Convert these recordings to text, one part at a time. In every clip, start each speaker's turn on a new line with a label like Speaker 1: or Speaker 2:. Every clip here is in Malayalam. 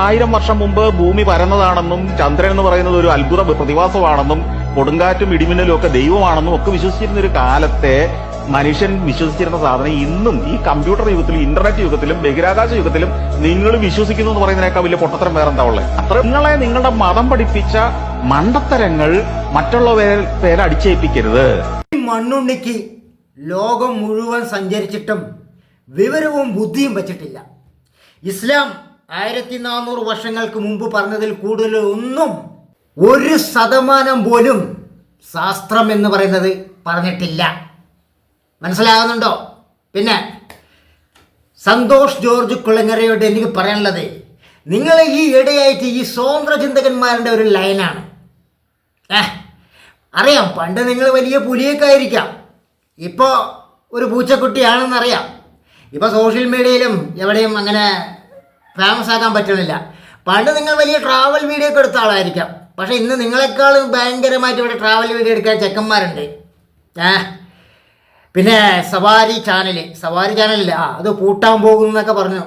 Speaker 1: ആയിരം വർഷം മുമ്പ് ഭൂമി പരന്നതാണെന്നും ചന്ദ്രൻ എന്ന് പറയുന്നത് ഒരു അത്ഭുത പ്രതിഭാസമാണെന്നും കൊടുങ്കാറ്റും ഇടിമിന്നലും ഒക്കെ ദൈവമാണെന്നും ഒക്കെ വിശ്വസിച്ചിരുന്ന ഒരു കാലത്തെ മനുഷ്യൻ വിശ്വസിച്ചിരുന്ന സാധനം ഇന്നും ഈ കമ്പ്യൂട്ടർ യുഗത്തിലും ഇന്റർനെറ്റ് യുഗത്തിലും ബഹിരാകാശ യുഗത്തിലും നിങ്ങൾ വിശ്വസിക്കുന്നു എന്ന് പറയുന്നതിനേക്കാൾ വലിയ പൊട്ടത്തരം വേറെ എന്താ ഉള്ളത് അത്ര നിങ്ങളെ നിങ്ങളുടെ മതം പഠിപ്പിച്ച മണ്ടത്തരങ്ങൾ മറ്റുള്ളവരെ പേരെ അടിച്ചേൽപ്പിക്കരുത്.
Speaker 2: മണ്ണുണ്ണിക്ക് ലോകം മുഴുവൻ സഞ്ചരിച്ചിട്ടും വിവരവും ബുദ്ധിയും വച്ചിട്ടില്ല. ഇസ്ലാം ആയിരത്തി നാനൂറ് വർഷങ്ങൾക്ക് മുമ്പ് പറഞ്ഞതിൽ കൂടുതൽ ഒന്നും ഒരു ശതമാനം പോലും ശാസ്ത്രം എന്ന് പറയുന്നത് പറഞ്ഞിട്ടില്ല. മനസ്സിലാകുന്നുണ്ടോ? പിന്നെ സന്തോഷ് ജോർജ് കുളങ്ങരയോട് എനിക്ക് പറയാനുള്ളത് നിങ്ങൾ ഈ ഇടയായിട്ട് ഈ സ്വതന്ത്ര ചിന്തകന്മാരുടെ ഒരു ലൈനാണ്. ഏഹ് അറിയാം പണ്ട് നിങ്ങൾ വലിയ പുലിയൊക്കെ ആയിരിക്കാം ഇപ്പോൾ ഒരു പൂച്ചക്കുട്ടിയാണെന്നറിയാം. ഇപ്പോൾ സോഷ്യൽ മീഡിയയിലും എവിടെയും അങ്ങനെ ഫേമസ് ആക്കാൻ പറ്റുന്നില്ല. പണ്ട് നിങ്ങൾ വലിയ ട്രാവൽ വീഡിയോ ഒക്കെ എടുത്ത ആളായിരിക്കാം. പക്ഷേ ഇന്ന് നിങ്ങളെക്കാളും ഭയങ്കരമായിട്ട് ഇവിടെ ട്രാവൽ വീഡിയോ എടുക്കാൻ ചെക്കന്മാരുണ്ട്. ഏ പിന്നെ സവാരി ചാനൽ സവാരി ചാനലില്ല ആ അത് പൂട്ടാൻ പോകുന്നു എന്നൊക്കെ പറഞ്ഞു.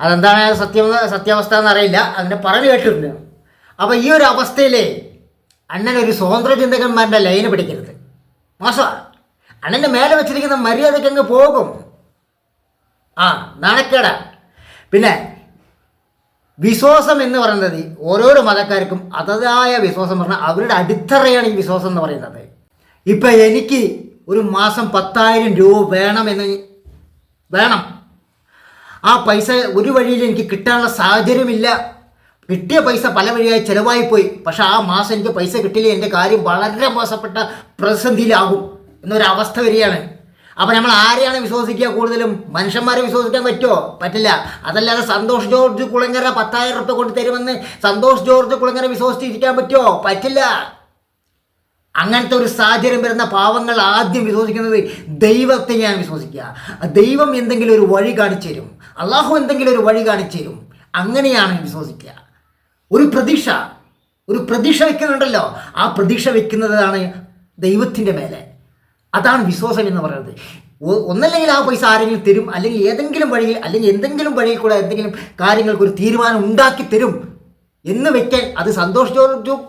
Speaker 2: അതെന്താണ് സത്യം സത്യാവസ്ഥ എന്നറിയില്ല അതിന്റെ പറഞ്ഞു കേട്ടിട്ടുണ്ട്. അപ്പോൾ ഈ ഒരു അവസ്ഥയിൽ അണ്ണൻ ഒരു സ്വതന്ത്ര ചിന്തകന്മാരുടെ ലൈന് പിടിക്കരുത്. മോശമാണ് അണ്ണന്റെ മേലെ വെച്ചിരിക്കുന്ന മര്യാദയ്ക്ക് അങ്ങ് പോകും. ആ നാണക്കേടാ. പിന്നെ വിശ്വാസം എന്ന് പറയുന്നത് ഓരോരോ മതക്കാർക്കും അതതായ വിശ്വാസം പറഞ്ഞാൽ അവരുടെ അടിത്തറയാണ് ഈ വിശ്വാസം എന്ന് പറയുന്നത്. ഇപ്പം എനിക്ക് ഒരു മാസം പത്തായിരം രൂപ വേണമെന്ന് വേണം. ആ പൈസ ഒരു വഴിയിൽ എനിക്ക് കിട്ടാനുള്ള സാഹചര്യമില്ല. കിട്ടിയ പൈസ പല വഴിയായി ചിലവായി പോയി പക്ഷെ ആ മാസം എനിക്ക് പൈസ കിട്ടില്ല എന്റെ കാര്യം വളരെ മോശപ്പെട്ട പ്രതിസന്ധിയിലാകും എന്നൊരവസ്ഥ വരികയാണ്. അപ്പം നമ്മൾ ആരെയാണ് വിശ്വസിക്കുക കൂടുതലും? മനുഷ്യന്മാരെ വിശ്വസിക്കാൻ പറ്റുമോ? പറ്റില്ല. അതല്ലാതെ സന്തോഷ് ജോർജ് കുളങ്ങര പത്തായിരം റുപ്യ കൊണ്ട് തരുമെന്ന് സന്തോഷ് ജോർജ് കുളങ്ങര വിശ്വസിച്ചിരിക്കാൻ പറ്റുമോ? പറ്റില്ല. അങ്ങനത്തെ ഒരു സാഹചര്യം വരുന്ന പാവങ്ങൾ ആദ്യം വിശ്വസിക്കുന്നത് ദൈവത്തെയാണ് വിശ്വസിക്കുക. ദൈവം എന്തെങ്കിലും ഒരു വഴി കാണിച്ചു തരും. അള്ളാഹു എന്തെങ്കിലും ഒരു വഴി കാണിച്ചു തരും. അങ്ങനെയാണ് വിശ്വസിക്കുക. ഒരു പ്രതീക്ഷ. ഒരു പ്രതീക്ഷ വെക്കുന്നുണ്ടല്ലോ. ആ പ്രതീക്ഷ വെക്കുന്നതാണ് ദൈവത്തിന്റെ മേലെ. അതാണ് വിശ്വാസം എന്ന് പറയുന്നത്. ഒന്നല്ലെങ്കിൽ ആ പൈസ ആരെങ്കിലും തരും അല്ലെങ്കിൽ ഏതെങ്കിലും വഴിയിൽ അല്ലെങ്കിൽ എന്തെങ്കിലും വഴിയിൽ കൂടെ എന്തെങ്കിലും കാര്യങ്ങൾക്ക് ഒരു തീരുമാനം ഉണ്ടാക്കി തരും എന്ന് വെക്കാൻ അത് സന്തോഷ്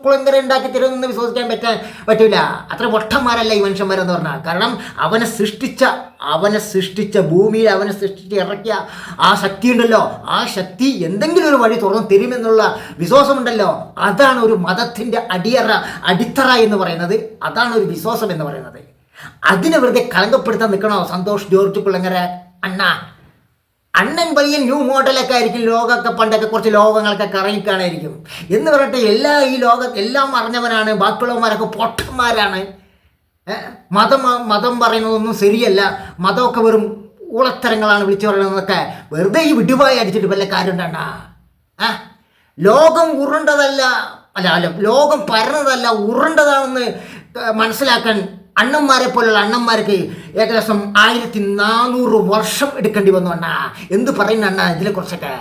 Speaker 2: കുളങ്കര ഉണ്ടാക്കി എന്ന് വിശ്വസിക്കാൻ പറ്റാൻ പറ്റില്ല അത്ര പൊട്ടന്മാരല്ല ഈ മനുഷ്യന്മാരെന്ന് പറഞ്ഞാൽ. കാരണം അവനെ സൃഷ്ടിച്ച അവനെ സൃഷ്ടിച്ച ഭൂമിയിൽ അവനെ സൃഷ്ടിച്ച് ഇറക്കിയ ആ ശക്തി ഉണ്ടല്ലോ. ആ ശക്തി എന്തെങ്കിലും ഒരു വഴി തുറന്നു തരുമെന്നുള്ള വിശ്വാസമുണ്ടല്ലോ. അതാണ് ഒരു മതത്തിന്റെ അടിയറ അടിത്തറ എന്ന് പറയുന്നത്. അതാണ് ഒരു വിശ്വാസം എന്ന് പറയുന്നത്. അതിനെ വെറുതെ കളങ്കപ്പെടുത്താൻ നിൽക്കണോ? സന്തോഷ് ജോർജ് കുളങ്ങര അണ്ണ. അണ്ണൻ പയ്യൻ ന്യൂ മോഡലൊക്കെ ആയിരിക്കും. ലോകമൊക്കെ പണ്ടൊക്കെ കുറച്ച് ലോകങ്ങളൊക്കെ കറങ്ങിക്കാണായിരിക്കും. എന്ന് പറഞ്ഞിട്ട് എല്ലാ ഈ ലോക എല്ലാം അറിഞ്ഞവനാണ്. ബാക്കിയുള്ളവന്മാരൊക്കെ പൊട്ടന്മാരാണ്? മതം മതം പറയുന്നതൊന്നും ശരിയല്ല. മതമൊക്കെ വെറും ഊളത്തരങ്ങളാണ് വിളിച്ചു പറയുന്നതൊക്കെ. വെറുതെ ഈ വിടുവായി അടിച്ചിട്ട് വല്ല കാര്യം ആ ലോകം ഉരുണ്ടതല്ല അല്ല അല്ല ലോകം പരന്നതല്ല ഉരുണ്ടതാണെന്ന് മനസ്സിലാക്കാൻ അണ്ണന്മാരെ പോലുള്ള അണ്ണന്മാർക്ക് ഏകദേശം ആയിരത്തി നാനൂറ് വർഷം എടുക്കേണ്ടി വന്നു അണ്ണാ. എന്ത് പറയുന്ന അണ്ണാ ഇതിനെ കുറിച്ചൊക്കെ?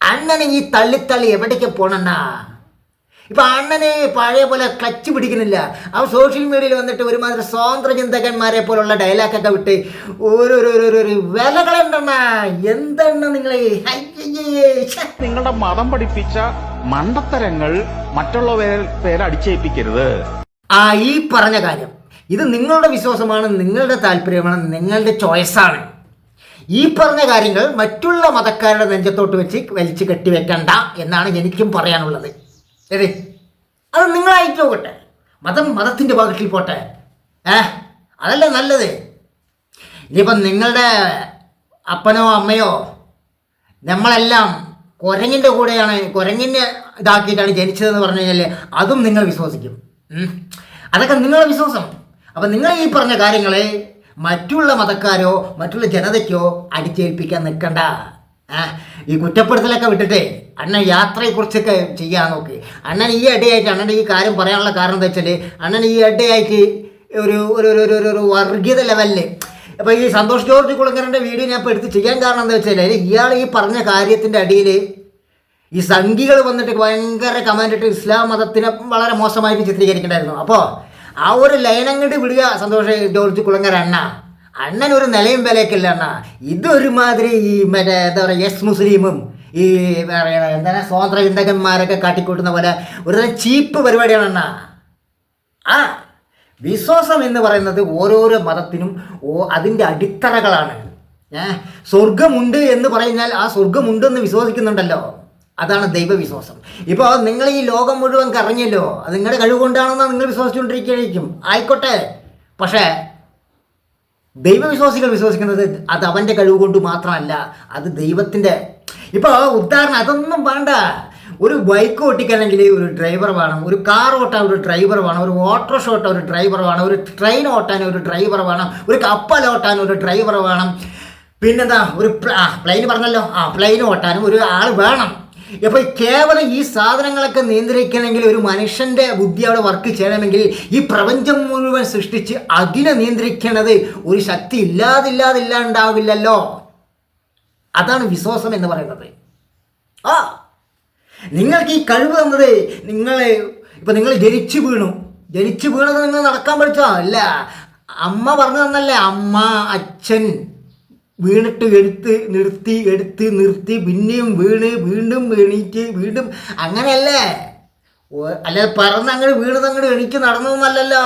Speaker 2: അണ്ണനെ ഈ തള്ളിത്തള്ളി എവിടേക്ക് പോണണ്ണാ ഇപ്പൊ അണ്ണനെ പഴയ പോലെ ക്ലച്ച് പിടിക്കുന്നില്ല. അവൻ സോഷ്യൽ മീഡിയയിൽ വന്നിട്ട് ഒരുമാതിരി സ്വാതന്ത്ര്യ ചിന്തകന്മാരെ പോലുള്ള ഡയലോഗൊക്കെ വിട്ട് ഓരോരോ വിലകളുണ്ടണ്ണ എന്താണ് നിങ്ങൾ
Speaker 1: നിങ്ങളുടെ മതം പഠിപ്പിച്ച മണ്ടത്തരങ്ങൾ മറ്റുള്ളവരെ പേരടിച്ചേൽപ്പിക്കരുത്.
Speaker 2: ആ ഈ പറഞ്ഞ കാര്യം. ഇത് നിങ്ങളുടെ വിശ്വാസമാണ് നിങ്ങളുടെ താല്പര്യമാണ് നിങ്ങളുടെ ചോയ്സാണ് ഈ പറഞ്ഞ കാര്യങ്ങൾ മറ്റുള്ള മതക്കാരുടെ നെഞ്ചത്തോട്ട് വെച്ച് വലിച്ചു കെട്ടിവെക്കണ്ട എന്നാണ് എനിക്കും പറയാനുള്ളത്. അതെ അത് നിങ്ങളായിട്ട് പോകട്ടെ മതം മതത്തിന്റെ ഭാഗത്തിൽ പോട്ടെ. ഏ? അതല്ലേ നല്ലത്? ഇനിയിപ്പം നിങ്ങളുടെ അപ്പനോ അമ്മയോ നമ്മളെല്ലാം കുരങ്ങിന്റെ കൂടെയാണ് കുരങ്ങിനെ ഇതാക്കിയിട്ടാണ് ജനിച്ചതെന്ന് പറഞ്ഞു കഴിഞ്ഞാൽ അതും നിങ്ങൾ വിശ്വസിക്കും. അതൊക്കെ നിങ്ങളുടെ വിശ്വാസം. അപ്പം നിങ്ങൾ ഈ പറഞ്ഞ കാര്യങ്ങളെ മറ്റുള്ള മതക്കാരോ മറ്റുള്ള ജനതയ്ക്കോ അടിച്ചേൽപ്പിക്കാൻ നിൽക്കണ്ട. ഈ കുറ്റപ്പെടുത്തലൊക്കെ വിട്ടിട്ടേ അണ്ണൻ യാത്രയെക്കുറിച്ചൊക്കെ ചെയ്യാൻ നോക്ക്. അണ്ണൻ ഈ ഇടയായിട്ട് അണ്ണന്റെ ഈ കാര്യം പറയാനുള്ള കാരണം എന്താ വെച്ചാൽ അണ്ണൻ ഈ ഇടയായിട്ട് ഒരു ഒരു ഒരു ഒരു- ഒരു വർഗീയത ലെവലിൽ അപ്പോൾ ഈ സന്തോഷ് ജോർജ് കുളങ്ങരന്റെ വീഡിയോ ഞാൻ ഇപ്പോൾ എടുത്ത് ചെയ്യാൻ കാരണം എന്താ വെച്ചാൽ ഇയാൾ ഈ പറഞ്ഞ കാര്യത്തിന്റെ അടിയിൽ ഈ സംഘികൾ വന്നിട്ട് ഭയങ്കര കമാൻഡിട്ട് ഇസ്ലാം മതത്തിനെ വളരെ മോശമായിട്ട് ചിത്രീകരിക്കണ്ടായിരുന്നു. അപ്പോൾ ആ ഒരു ലൈൻ അങ്ങോട്ട് വിടുക സന്തോഷ് ജോർജ് കുളങ്ങര അണ്ണ. അണ്ണൻ ഒരു നിലയും വിലയൊക്കെ ഇല്ല അണ്ണ. ഇതൊരുമാതിരി ഈ മറ്റേ എന്താ പറയുക യെസ് മുസ്ലിമും ഈ പറയണ എന്താണ് സ്വാതന്ത്ര്യ ചിന്തകന്മാരൊക്കെ കാട്ടിക്കൂട്ടുന്ന പോലെ ഒരു ചീപ്പ് പരിപാടിയാണ് അണ്ണ. ആ വിശ്വാസം എന്ന് പറയുന്നത് ഓരോരോ മതത്തിനും ഓ അതിന്റെ അടിത്തറകളാണ്. ഏഹ് സ്വർഗമുണ്ട് എന്ന് പറഞ്ഞാൽ ആ സ്വർഗമുണ്ടെന്ന് വിശ്വസിക്കുന്നുണ്ടല്ലോ. അതാണ് ദൈവവിശ്വാസം. ഇപ്പോൾ നിങ്ങൾ ഈ ലോകം മുഴുവൻ കറങ്ങിയല്ലോ അത് നിങ്ങളുടെ കഴിവ് കൊണ്ടാണെന്നാണ് നിങ്ങൾ വിശ്വസിച്ചുകൊണ്ടിരിക്കുകയായിരിക്കും. ആയിക്കോട്ടെ. പക്ഷേ ദൈവവിശ്വാസികൾ വിശ്വസിക്കുന്നത് അത് അവന്റെ കഴിവ് കൊണ്ട് മാത്രമല്ല അത് ദൈവത്തിന്റെ ഇപ്പോൾ ഉദാഹരണം അതൊന്നും വേണ്ട. ഒരു ബൈക്ക് ഓട്ടിക്കണമെങ്കിൽ ഒരു ഡ്രൈവർ വേണം ഒരു കാർ ഓട്ടാൻ ഒരു ഡ്രൈവർ വേണം ഒരു ഓട്ടോറിക്ഷ ഓട്ടാൻ ഒരു ഡ്രൈവർ വേണം ഒരു ട്രെയിൻ ഓട്ടാൻ ഒരു ഡ്രൈവർ വേണം ഒരു കപ്പൽ ഓട്ടാൻ ഒരു ഡ്രൈവർ വേണം. പിന്നെന്താ ഒരു പ്ലെയിൻ പറഞ്ഞല്ലോ. ആ പ്ലെയിൻ ഓട്ടാനും ഒരു ആൾ വേണം. അപ്പോൾ കേവലം ഈ സാധനങ്ങളൊക്കെ നിയന്ത്രിക്കണമെങ്കിൽ ഒരു മനുഷ്യന്റെ ബുദ്ധി അവിടെ വർക്ക് ചെയ്യണമെങ്കിൽ ഈ പ്രപഞ്ചം മുഴുവൻ സൃഷ്ടിച്ച് അതിനെ നിയന്ത്രിക്കണത് ഒരു ശക്തി ഇല്ലാതില്ലാതില്ല ഉണ്ടാവില്ലല്ലോ അതാണ് വിശ്വാസം എന്ന് പറയുന്നത്. ആ നിങ്ങൾക്ക് ഈ കഴിവ് തന്നത് നിങ്ങൾ ഇപ്പം നിങ്ങൾ ജനിച്ചു വീണു. ജനിച്ചു വീണത് നിങ്ങൾ നടക്കാൻ പഠിച്ചോ? അല്ല. അമ്മ പറഞ്ഞു തന്നല്ലേ അമ്മ അച്ഛൻ. വീണിട്ട് എടുത്ത് നിർത്തി എടുത്ത് നിർത്തി പിന്നെയും വീണ് വീണ്ടും എണീറ്റ് വീണ്ടും അങ്ങനെയല്ലേ? അല്ലാതെ പറന്ന് അങ്ങോട്ട് വീണത് അങ്ങോട്ട് എണീറ്റ് നടന്നതെന്നല്ലല്ലോ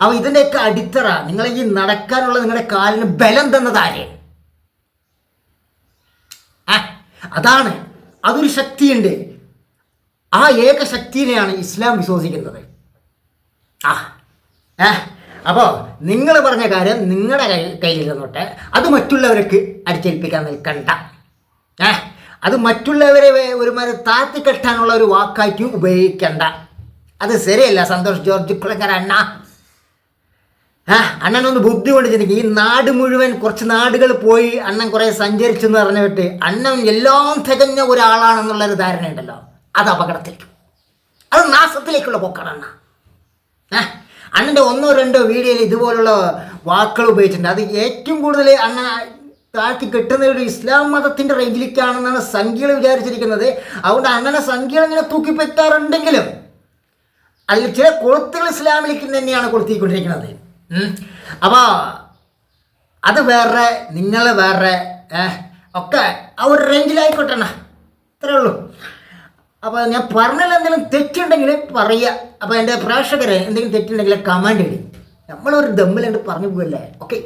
Speaker 2: അപ്പോൾ ഇതിന്റെയൊക്കെ അടിത്തറ നിങ്ങളെ ഈ നടക്കാനുള്ള നിങ്ങളുടെ കാലിന് ബലം തന്നതാരെ അതാണ്. അതൊരു ശക്തിയുണ്ട്. ആ ഏക ശക്തിയെയാണ് ഇസ്ലാം വിശ്വസിക്കുന്നത്. ആ ഏ അപ്പോൾ നിങ്ങൾ പറഞ്ഞ കാര്യം നിങ്ങളുടെ കൈ കയ്യിലിരുന്നോട്ടെ. അത് മറ്റുള്ളവർക്ക് അടിച്ചേൽപ്പിക്കാൻ നിൽക്കണ്ട. ഏ? അത് മറ്റുള്ളവരെ ഒരുമാതിരി താത്തിക്കെട്ടാനുള്ള ഒരു വാക്കായിട്ട് ഉപയോഗിക്കണ്ട. അത് ശരിയല്ല സന്തോഷ് ജോർജ് കുളങ്ങര അണ്ണ? ആ അണ്ണനൊന്ന് ബുദ്ധി കൊണ്ട് ചിന്തിക്കും ഈ നാട് മുഴുവൻ കുറച്ച് നാടുകൾ പോയി അണ്ണൻ കുറേ സഞ്ചരിച്ചു എന്ന് പറഞ്ഞിട്ട് അണ്ണൻ എല്ലാം തികഞ്ഞ ഒരാളാണെന്നുള്ളൊരു ധാരണയുണ്ടല്ലോ. അത് അപകടത്തിലേക്ക്. അത് നാശത്തിലേക്കുള്ള പോക്കാണ് അണ്ണ. ഏ? അണ്ണന്റെ ഒന്നോ രണ്ടോ വീഡിയോയിൽ ഇതുപോലുള്ള വാക്കുകൾ ഉപയോഗിച്ചിട്ടുണ്ട്. അത് ഏറ്റവും കൂടുതൽ അണ്ണ താഴ്ത്തി കെട്ടുന്ന ഒരു ഇസ്ലാം മതത്തിന്റെ റേഞ്ചിലേക്കാണെന്നാണ് സംഖ്യകൾ വിചാരിച്ചിരിക്കുന്നത്. അതുകൊണ്ട് അണ്ണനെ സംഖ്യകൾ ഇങ്ങനെ തൂക്കിപ്പെത്താറുണ്ടെങ്കിലും അതിൽ ചില കൊളുത്തുകൾ ഇസ്ലാമിലേക്ക് തന്നെയാണ് കൊളുത്തിക്കൊണ്ടിരിക്കുന്നത്. അപ്പോൾ അത് വേറെ നിങ്ങൾ വേറെ ഒക്കെ ആ ഒരു റേഞ്ചിലായിക്കോട്ടെ അത്രേ ഉള്ളൂ. അപ്പോൾ ഞാൻ പറഞ്ഞതിൽ എന്തെങ്കിലും തെറ്റുണ്ടെങ്കിൽ പറയുക. അപ്പോൾ എന്റെ പ്രേക്ഷകരെ എന്തെങ്കിലും തെറ്റുണ്ടെങ്കിൽ കമാൻഡ് ഇടും. നമ്മളൊരു ദമ്മിലുണ്ട് പറഞ്ഞു പോകല്ലേ ഓക്കെ